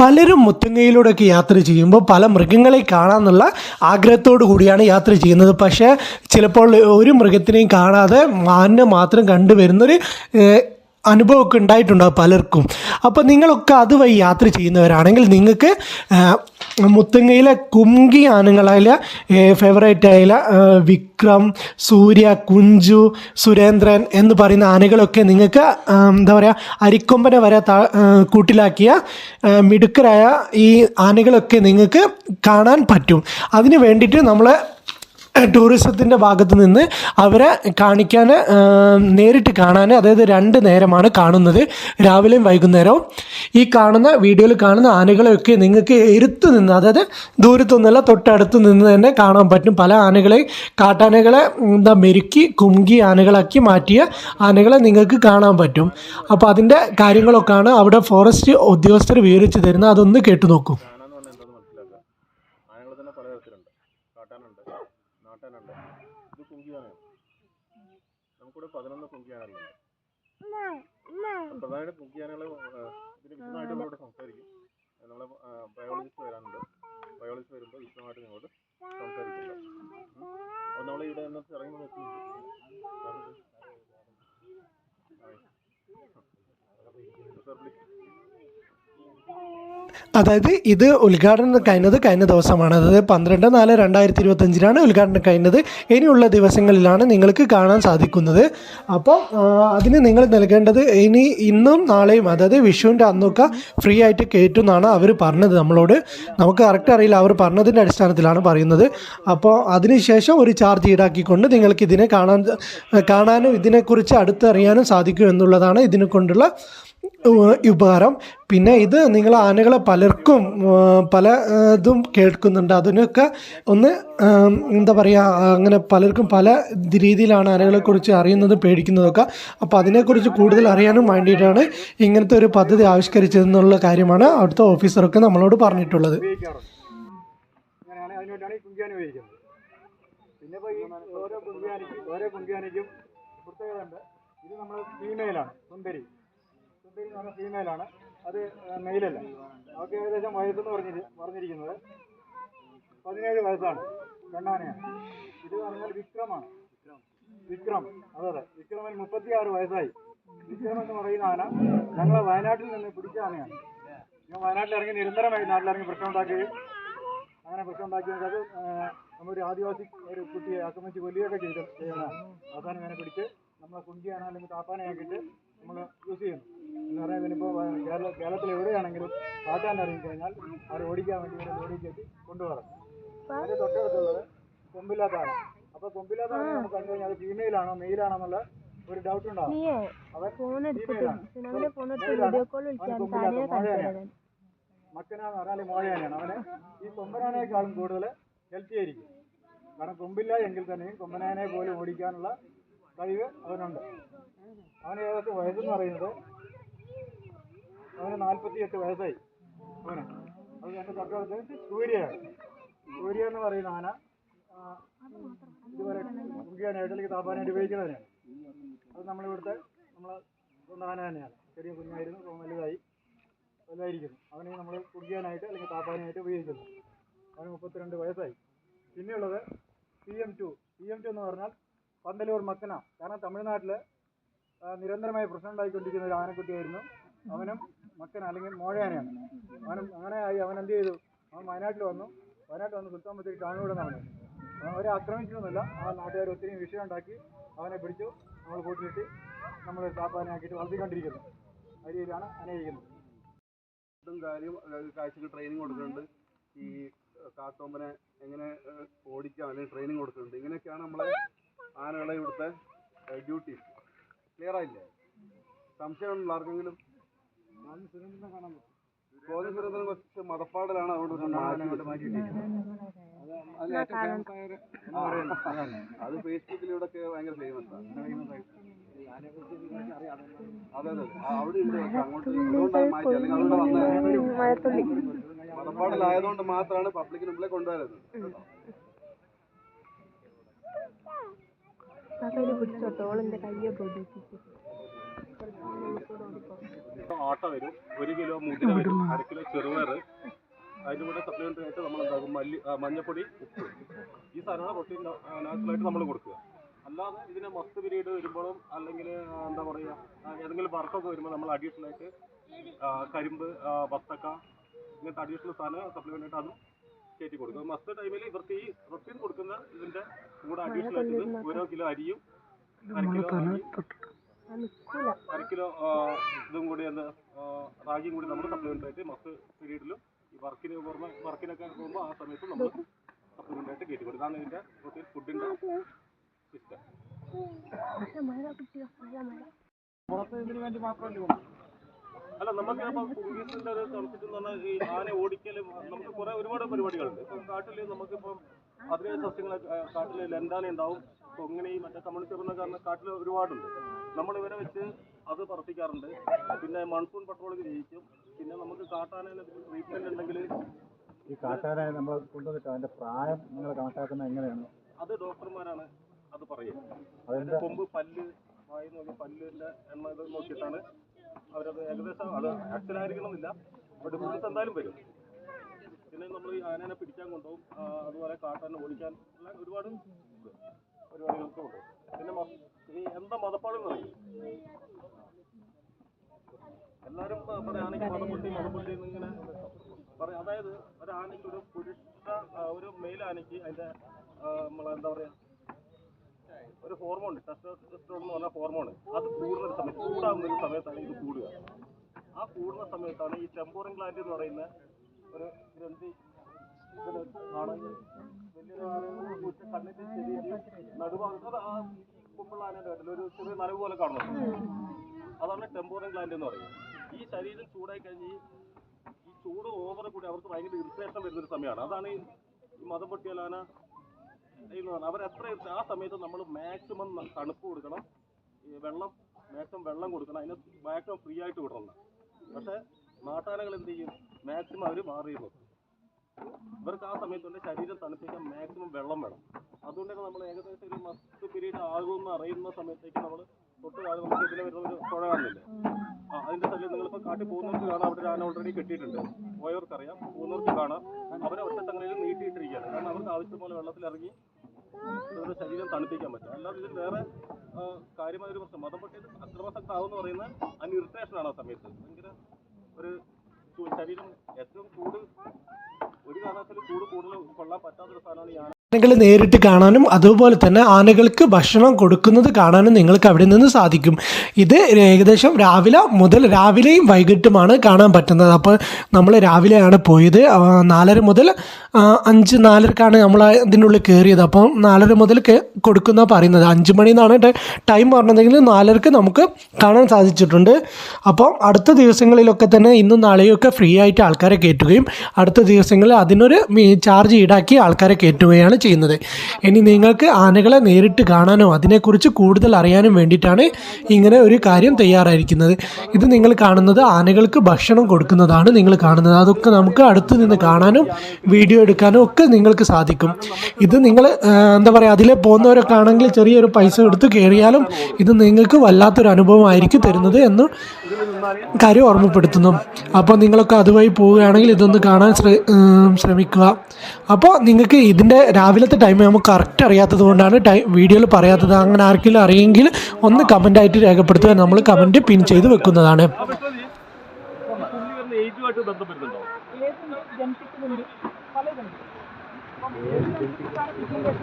പലരും മുത്തങ്ങയിലൂടെയൊക്കെ യാത്ര ചെയ്യുമ്പോൾ പല മൃഗങ്ങളെ കാണാമെന്നുള്ള ആഗ്രഹത്തോടു കൂടിയാണ് യാത്ര ചെയ്യുന്നത്. പക്ഷേ ചിലപ്പോൾ ഒരു മൃഗത്തിനെയും കാണാതെ മാനിനെ മാത്രം കണ്ടുവരുന്നൊരു അനുഭവമൊക്കെ ഉണ്ടായിട്ടുണ്ടാവും പലർക്കും. അപ്പോൾ നിങ്ങളൊക്കെ അതുവഴി യാത്ര ചെയ്യുന്നവരാണെങ്കിൽ നിങ്ങൾക്ക് മുത്തങ്ങയിലെ കുങ്കി ആനകളായ ഫേവറേറ്റ് ആയ വിക്രം സൂര്യ കുഞ്ചു സുരേന്ദ്രൻ എന്ന് പറയുന്ന ആനകളൊക്കെ നിങ്ങൾക്ക് എന്താ പറയുക അരിക്കൊമ്പനെ വരെ കൂട്ടിലാക്കിയ മിടുക്കരായ ഈ ആനകളൊക്കെ നിങ്ങൾക്ക് കാണാൻ പറ്റും. അതിന് വേണ്ടിയിട്ട് നമ്മൾ ടൂറിസത്തിന്റെ ഭാഗത്ത് നിന്ന് അവരെ കാണിക്കാൻ നേരിട്ട് കാണാൻ അതായത് രണ്ട് നേരമാണ് കാണുന്നത്. രാവിലെയും വൈകുന്നേരവും. ഈ കാണുന്ന വീഡിയോയിൽ കാണുന്ന ആനകളെയൊക്കെ നിങ്ങൾക്ക് എരുത്ത് നിന്ന് അതായത് ദൂരത്തൊന്നുമല്ല തൊട്ടടുത്ത് നിന്ന് തന്നെ കാണാൻ പറ്റും. പല ആനകളെ കാട്ടാനകളെ എന്താ മെരുക്കി കുങ്കി ആനകളാക്കി മാറ്റിയ ആനകളെ നിങ്ങൾക്ക് കാണാൻ പറ്റും. അപ്പോൾ അതിന്റെ കാര്യങ്ങളൊക്കെയാണ് അവിടെ ഫോറസ്റ്റ് ഉദ്യോഗസ്ഥർ വിവരിച്ച് തരുന്നത്. അതൊന്ന് കേട്ടു നോക്കൂ ആന എന്ന് പറഞ്ഞാൽ എന്താണെന്ന് മനസ്സിലാക്കുക ആനകൾ തന്നെ പലതരത്തിലുണ്ട് കാട്ടാനുണ്ട് നാട്ടാനുണ്ട് ഇത് കുങ്കിയാനയാണ് നമുക്കിവിടെ പതിനൊന്ന് കുങ്കിയാനകളുണ്ട് അപ്പോൾ പ്രധാനമായിട്ട് കുങ്കിയാനകൾ ഇതിന് വിശദമായിട്ട് നമ്മളോട് സംസാരിക്കും. നമ്മളെ ബയോളജിസ്റ്റ് വരാനുണ്ട്. ബയോളജിസ്റ്റ് വരുമ്പോൾ വിശദമായിട്ട് നിങ്ങളോട് സംസാരിക്കില്ല അപ്പോൾ നമ്മൾ ഇവിടെ നിന്ന് ഇറങ്ങുമ്പോൾ എത്തുന്നുണ്ട് സാർ പ്ലീസ്. അതായത് ഇത് ഉദ്ഘാടനം കഴിഞ്ഞത് കഴിഞ്ഞ ദിവസമാണ്. അതായത് പന്ത്രണ്ട് നാല് രണ്ടായിരത്തി ഇരുപത്തഞ്ചിനാണ് ഉദ്ഘാടനം കഴിഞ്ഞത്. ഇനിയുള്ള ദിവസങ്ങളിലാണ് നിങ്ങൾക്ക് കാണാൻ സാധിക്കുന്നത്. അപ്പോൾ അതിന് നിങ്ങൾ നൽകേണ്ടത് ഇനി ഇന്നും നാളെയും അതായത് വിഷുവിന്റെ അന്നൊക്കെ ഫ്രീ ആയിട്ട് കയറ്റുമെന്നാണ് അവർ പറഞ്ഞത് നമ്മളോട്. നമുക്ക് കറക്റ്റ് അറിയില്ല അവർ പറഞ്ഞതിന്റെ അടിസ്ഥാനത്തിലാണ് പറയുന്നത്. അപ്പോൾ അതിനുശേഷം ഒരു ചാർജ് ഈടാക്കിക്കൊണ്ട് നിങ്ങൾക്ക് ഇതിനെ കാണാൻ കാണാനും ഇതിനെക്കുറിച്ച് അടുത്തറിയാനും സാധിക്കും എന്നുള്ളതാണ് ഇതിനെ കൊണ്ടുള്ള ഉപകാരം. പിന്നെ ഇത് നിങ്ങൾ ആനകളെ പലർക്കും പല ഇതും കേൾക്കുന്നുണ്ട്. അതിനൊക്കെ ഒന്ന് എന്താ പറയുക അങ്ങനെ പലർക്കും പല രീതിയിലാണ് ആനകളെക്കുറിച്ച് അറിയുന്നത് പേടിക്കുന്നതൊക്കെ. അപ്പോൾ അതിനെക്കുറിച്ച് കൂടുതൽ അറിയാനും വേണ്ടിയിട്ടാണ് ഇങ്ങനത്തെ ഒരു പദ്ധതി ആവിഷ്കരിച്ചതെന്നുള്ള കാര്യമാണ് അവിടുത്തെ ഓഫീസറൊക്കെ നമ്മളോട് പറഞ്ഞിട്ടുള്ളത്. പിന്നെ ഓരോ ഓരോ ഇത് നമ്മൾ ഫീമെയിലാണ് സുന്ദരി. എന്ന് ഫീമെയിൽ ഫീമെയിലാണ് അത് മെയിലല്ല അവർക്ക് ഏകദേശം വയസ്സെന്ന് പറഞ്ഞിരി പറഞ്ഞിരിക്കുന്നത്. പതിനേഴ് വയസ്സാണ്. പെണ്ണാനയാണ്. ഇത് പറഞ്ഞാൽ വിക്രമാണ്. വിക്രം. അതെ അതെ. വിക്രമിന് മുപ്പത്തിയാറ് വയസ്സായി. വിക്രം എന്ന് പറയുന്ന ആന ഞങ്ങളെ വയനാട്ടിൽ നിന്ന് പിടിച്ച ആനയാണ്. ഞാൻ വയനാട്ടിൽ ഇറങ്ങി നിരന്തരമായി നാട്ടിലിറങ്ങി പ്രശ്നം ഉണ്ടാക്കുകയും അങ്ങനെ പ്രശ്നം ഉണ്ടാക്കിയത് അത് നമ്മുടെ ആദിവാസി ഒരു കുട്ടിയെ ആക്രമിച്ച് കൊല്ലുകയൊക്കെ ചെയ്ത് ചെയ്യുന്നതാണ് അവസാനം ഇങ്ങനെ പിടിച്ച് നമ്മളെ കുഞ്ചിയാന അല്ലെങ്കിൽ താപ്പാനയാക്കിയിട്ട് നമ്മൾ യൂസ് ചെയ്യുന്നു. എന്ന് പറയാൻ ഇതിനിപ്പോൾ കേരള കേരളത്തിൽ എവിടെയാണെങ്കിലും കാട്ടാൻ ഇറങ്ങി കഴിഞ്ഞാൽ അവർ ഓടിക്കാൻ വേണ്ടി ഇവരെ ലോറി കയറ്റി കൊണ്ടുപോകണം അതിന്റെ തൊട്ടടുത്തുള്ളത് കൊമ്പില്ലാത്താണ് അപ്പൊ അപ്പോൾ കൊമ്പില്ലാത്ത നമുക്ക് കണ്ടു കഴിഞ്ഞാൽ അത് ഫീമെയിലാണോ മെയിലാണോ എന്നുള്ള ഒരു ഡൗട്ട് ഉണ്ടാവും. കൊമ്പില്ലാത്ത മക്കനാന്ന് പറഞ്ഞാൽ മോഴയാനാണ് അവന് ഈ കൊമ്പനാനേക്കാളും കൂടുതൽ ഹെൽത്തി ആയിരിക്കും. കാരണം കൊമ്പില്ല എങ്കിൽ തന്നെയും കൊമ്പനാനെ പോലും ഓടിക്കാനുള്ള കഴിവ് അവനുണ്ട്. അവന് ഏകദേശം വയസ്സെന്ന് പറയുന്നത് അവന് നാൽപ്പത്തി എട്ട് വയസ്സായി. അവന് അത് എന്റെ തൊട്ടടുത്ത് സൂര്യയാണ്. സൂര്യ എന്ന് പറയുന്ന ആന ഇതുപോലെ കുങ്കിയാനായിട്ട് അല്ലെങ്കിൽ താപ്പാനായിട്ട് ഉപയോഗിക്കുന്നതിനാണ് അത് നമ്മളിവിടുത്തെ നമ്മളെ സ്വന്തം ആന തന്നെയാണ്. ചെറിയ കുഞ്ഞായിരുന്നു ഇപ്പം വലുതായി. വലുതായിരിക്കുന്നു. അവനെ നമ്മൾ കുടിക്കാനായിട്ട് അല്ലെങ്കിൽ താപ്പാനായിട്ട് ഉപയോഗിക്കുന്നു. അവന് മുപ്പത്തിരണ്ട് വയസ്സായി. പിന്നെയുള്ളത് P M two. P M two എന്ന് പറഞ്ഞാൽ പന്തലൂർ മക്കന. കാരണം തമിഴ്നാട്ടിൽ നിരന്തരമായി പ്രശ്നം ഉണ്ടായിക്കൊണ്ടിരിക്കുന്ന ഒരു ആനക്കുട്ടിയായിരുന്നു. അവനും മക്കന അല്ലെങ്കിൽ മോഴയാനെയാണ്. അവൻ അങ്ങനെ ആയി അവൻ എന്ത് ചെയ്തു? അവൻ വയനാട്ടിൽ വന്നു. വയനാട്ടിൽ വന്ന് ബത്തേരി ടൗണിലൂടെ നടന്നു അവരെ ആക്രമിച്ചൊന്നുമില്ല ആ നാട്ടുകാർ ഒത്തിരി വിഷയം ഉണ്ടാക്കി അവനെ പിടിച്ചു. നമ്മൾ കൂട്ടിലിട്ട് നമ്മൾ താപ്പാനാക്കിയിട്ട് വളർത്തിക്കൊണ്ടിരിക്കുന്നു. ആ രീതിയിലാണ് അനയിക്കുന്നത് ഇതും കാര്യം കാഴ്ചക്ക് ട്രെയിനിങ് കൊടുക്കുന്നുണ്ട്. ഈ കാത്തോമ്പനെ എങ്ങനെ ഓടിക്കാം അല്ലെങ്കിൽ ട്രെയിനിങ് കൊടുക്കുന്നുണ്ട്. ഇങ്ങനെയൊക്കെയാണ് നമ്മളെ ആനകളെ ഇവിടുത്തെ ഡ്യൂട്ടി ക്ലിയർ ആയില്ലേ? സംശയമുള്ള ആർക്കെങ്കിലും ചോദ്യം സുരേന്ദ്രൻ കുറച്ച് മതപ്പാടലാണ് മാറ്റി ആ, അത് ഫേസ്ബുക്കിലൂടെ ഒക്കെ ഭയങ്കര ഫേമസ് അതെ അതെ അവിടെ ഉണ്ട്. അങ്ങോട്ട് മാറ്റി. അല്ലെങ്കിൽ മതപ്പാടിലായതുകൊണ്ട് മാത്രമാണ് പബ്ലിക്കിന് മുമ്പിലെ കൊണ്ടുവരുന്നത്. പിടിച്ചോട്ടോ. ഓളെന്റെ കയ്യൊക്കെ ഒതുക്കിട്ട് ആട്ട വരും. ഒരു കിലോ മുതിര വരും. അര കിലോ ചെറുപയർ. അതിന്റെ കൂടെ സപ്ലിമെന്ററി ആയിട്ട് നമ്മൾ എന്താകും മല്ലി മഞ്ഞപ്പൊടി ഉപ്പ്. ഈ സാധനങ്ങൾ പ്രോട്ടീൻ നാച്ചുറലായിട്ട് നമ്മൾ കൊടുക്കുക. അല്ലാതെ ഇതിനെ മസ്റ്റ് പീരീഡ് വരുമ്പോഴും അല്ലെങ്കിൽ എന്താ പറയുക ഏതെങ്കിലും വർക്കൊക്കെ വരുമ്പോൾ നമ്മൾ അഡീഷണൽ ആയിട്ട് കരിമ്പ് വത്തക്ക ഇങ്ങനത്തെ അഡീഷണൽ സാധനം സപ്ലിമെന്റ് ആയിട്ട് അതും കയറ്റി കൊടുക്കും. മസ്റ്റ് ടൈമിൽ ഇവർക്ക് ഈ റൊട്ടീൻ കൊടുക്കുന്ന ഇതിന്റെ കൂടെ അഡീഷണൽ ആയിട്ട് ഓരോ കിലോ അരിയും അര കിലോ അരി കിലോ ഇതും കൂടി എന്താ റാഗിയും കൂടി നമ്മൾ സപ്ലിമെന്റ് ആയിട്ട് മസ്റ്റ് പീരീഡിലും ഈ വർക്കിന് പുറമെ വർക്കിനൊക്കെ പോകുമ്പോൾ ആ സമയത്ത് നമ്മൾ സപ്ലിമെന്റ് ആയിട്ട് കയറ്റി കൊടുക്കും അതാണ് ഇതിന്റെ പ്രത്യേകിച്ച് ഫുഡിന്റെ സിസ്റ്റം അല്ല നമുക്ക് ഇപ്പം കുങ്കീസിന്റെ ഒരു കോൺസെപ്റ്റ് എന്ന് പറഞ്ഞാൽ ഈ ആന ഓടിക്കലും നമുക്ക് കുറെ ഒരുപാട് പരിപാടികളുണ്ട്. ഇപ്പം കാട്ടിൽ നമുക്കിപ്പം അതിലെ സസ്യങ്ങളൊക്കെ കാട്ടിൽ ലെന്താന ഉണ്ടാവും കൊങ്ങിണി മറ്റേ കമ്മ്യൂണിസ്റ്റ് കാരണം കാട്ടിൽ ഒരുപാടുണ്ട്. നമ്മൾ ഇവരെ വെച്ച് അത് പറപ്പിക്കാറുണ്ട് പിന്നെ മൺസൂൺ പട്രോളിംഗ് ചെയ്യിക്കും പിന്നെ നമുക്ക് കാട്ടാനേനെ ട്രീറ്റ്മെന്റ് ഉണ്ടെങ്കിൽ ഈ കാട്ടാനെ നമ്മൾ കൊണ്ടുവന്നിട്ട് അതിന്റെ പ്രായം നിങ്ങൾ കണക്കാക്കുന്നത് എങ്ങനെയാണ്? അത് ഡോക്ടർമാരാണ് അത് പറയും. അതിന്റെ കൊമ്പ് പല്ല് വായി നോക്കി പല്ലിന്റെ എണ്ണ ഇത് നോക്കിയിട്ടാണ് അവരത് ഏകദേശം അത് ആക്ച്വൽ ആയിരിക്കണമെന്നില്ല. ഡിഫറൻസ് എന്തായാലും വരും. പിന്നെ നമ്മൾ ഈ ആനേനെ പിടിക്കാൻ കൊണ്ടുപോകും. അതുപോലെ കാട്ടാനെ ഓടിക്കാൻ എല്ലാം ഒരുപാട് പരിപാടികൾക്കും ഉണ്ട്. പിന്നെ ഈ എന്താ മതപ്പാട് എന്ന് പറയും എല്ലാവരും പ- പറയും ആനയ്ക്ക് മതപ്പൊട്ടി മതപ്പൊട്ടി എന്നിങ്ങനെ പറയും. അതായത് ഒരു ആനയ്ക്ക് ഒരു പുരുഷ ഒരു മെയിൽ ആനയ്ക്ക് നമ്മളെ എന്താ പറയാ ഒരു ഹോർമോൺ ടെസ്റ്റോസ്റ്ററോൺ എന്ന് പറഞ്ഞ ഹോർമോൺ അത് കൂടുന്ന സമയത്ത് ചൂടാകുന്ന ഒരു സമയത്താണ് ഇത് കൂടുക. ആ കൂടുന്ന സമയത്താണ് ഈ ടെമ്പോറിൻ ഗ്ലാൻഡ് എന്ന് പറയുന്ന ഒരു ഗ്രന്ഥി ആണ് വലിയൊരു കണ്ണിന്റെ നടുഭാഗത്ത് അത് ആ കുമ്പിള്ള ആനയുടെ ഒരു ചെറിയ നനവ് പോലെ കാണുന്നത് അതാണ് ടെമ്പോറിൻ ഗ്ലാൻഡ് എന്ന് പറയുന്നത്. ഈ ശരീരം ചൂടായി കഴിഞ്ഞ് ഈ ചൂട് ഓവർ കൂടി അവർക്ക് ഭയങ്കര ഇറിറ്റേഷൻ വരുന്നൊരു സമയമാണ്. അതാണ് ഈ മതം പൊട്ടിയാലാന അവരെത്ര ആ സമയത്ത് നമ്മൾ മാക്സിമം തണുപ്പ് കൊടുക്കണം. വെള്ളം മാക്സിമം വെള്ളം കൊടുക്കണം. അതിന് മാക്സിമം ഫ്രീ ആയിട്ട് വിടണം പക്ഷേ നാട്ടാനകൾ എന്ത് ചെയ്യും? മാക്സിമം അവർ മാറിയിരുന്നു ഇവർക്ക് ആ സമയത്തുണ്ട് ശരീരം തണുപ്പിക്കാൻ മാക്സിമം വെള്ളം വേണം. അതുകൊണ്ട് തന്നെ നമ്മൾ ഏകദേശം ഒരു മസ്റ്റ് പീരീഡ് ആകുമെന്ന് അറിയുന്ന സമയത്തേക്ക് നമ്മൾ തൊട്ട് താഴെ നമുക്ക് ഇതിലെ വരുന്ന ഒരു പുഴ കാണുന്നില്ലേ? ആ അതിന്റെ സ്ഥലം നിങ്ങളിപ്പോൾ കാട്ടിൽ പോകുന്നവർക്ക് കാണാം. അവിടെ ആന ഓൾറെഡി കെട്ടിയിട്ടുണ്ട്. പോയവർക്ക് അറിയാം പോകുന്നവർക്ക് കാണാം. അവരെ ഒറ്റത്തങ്ങലയിൽ നീട്ടിയിട്ടിരിക്കുകയാണ്. കാരണം അവർക്ക് ആവശ്യം പോലെ വെള്ളത്തിൽ ഇറങ്ങി ശരീരം തണുപ്പിക്കാൻ പറ്റും. അല്ലാതെ ഇതിൽ വേറെ കാര്യമായ ഒരു പ്രശ്നം. മതം പൊട്ടിയത് അക്രമാസക്താവെന്ന് പറയുന്നത് അതിന് ഇറിറ്റേഷൻ ആണ് ആ സമയത്ത്. ഭയങ്കര ഒരു ശരീരം ഏറ്റവും ചൂട് ഒരു കാരണവശാലും ചൂട് കൂടുതൽ കൊള്ളാൻ പറ്റാത്തൊരു സാധനമാണ് ഈ ആന. ആനകൾ നേരിട്ട് കാണാനും അതുപോലെ തന്നെ ആനകൾക്ക് ഭക്ഷണം കൊടുക്കുന്നത് കാണാനും നിങ്ങൾക്ക് അവിടെ നിന്ന് സാധിക്കും. ഇത് ഏകദേശം രാവിലെ മുതൽ രാവിലെയും വൈകിട്ടുമാണ് കാണാൻ പറ്റുന്നത്. അപ്പോൾ നമ്മൾ രാവിലെയാണ് പോയത്. നാലര മുതൽ അഞ്ച് നാലരക്കാണ് നമ്മൾ ഇതിനുള്ളിൽ കയറിയത്. അപ്പോൾ നാലര മുതൽ കൊടുക്കുന്ന പറയുന്നത് അഞ്ച് മണി എന്നാണ് ടൈം പറഞ്ഞതെങ്കിൽ നാലരക്ക് നമുക്ക് കാണാൻ സാധിച്ചിട്ടുണ്ട്. അപ്പോൾ അടുത്ത ദിവസങ്ങളിലൊക്കെ തന്നെ ഇന്നും നാളെയൊക്കെ ഫ്രീ ആയിട്ട് ആൾക്കാരെ കയറ്റുകയും അടുത്ത ദിവസങ്ങളിൽ അതിനൊരു ചാർജ് ഈടാക്കി ആൾക്കാരെ കയറ്റുകയാണ് ചെയ്യുന്നത്. ഇനി നിങ്ങൾക്ക് ആനകളെ നേരിട്ട് കാണാനോ അതിനെക്കുറിച്ച് കൂടുതൽ അറിയാനും വേണ്ടിയിട്ടാണ് ഇങ്ങനെ ഒരു കാര്യം തയ്യാറായിരിക്കുന്നത്. ഇത് നിങ്ങൾ കാണുന്നത് ആനകൾക്ക് ഭക്ഷണം കൊടുക്കുന്നതാണ് നിങ്ങൾ കാണുന്നത്. അതൊക്കെ നമുക്ക് അടുത്ത് നിന്ന് കാണാനും വീഡിയോ എടുക്കാനും ഒക്കെ നിങ്ങൾക്ക് സാധിക്കും. ഇത് നിങ്ങൾ എന്താ പറയുക അതിലെ പോകുന്നവരൊക്കെ ആണെങ്കിൽ ചെറിയൊരു പൈസ എടുത്ത് കയറിയാലും ഇത് നിങ്ങൾക്ക് വല്ലാത്തൊരു അനുഭവമായിരിക്കും തരുന്നത് എന്ന് കാര്യം ഓർമ്മപ്പെടുത്തുന്നു. അപ്പോൾ നിങ്ങളൊക്കെ അതുവഴി പോവുകയാണെങ്കിൽ ഇതൊന്ന് കാണാൻ ശ്രമിക്കുക. അപ്പോൾ നിങ്ങൾക്ക് ഇതിന്റെ രാവിലത്തെ ടൈം നമുക്ക് കറക്റ്റ് അറിയാത്തത് കൊണ്ടാണ് ടൈം വീഡിയോയിൽ പറയാത്തത്. അങ്ങനെ ആർക്കെങ്കിലും അറിയെങ്കിൽ ഒന്ന് കമന്റായിട്ട് രേഖപ്പെടുത്തുക. നമ്മൾ കമന്റ് പിൻ ചെയ്ത് വെക്കുന്നതാണ്. ആ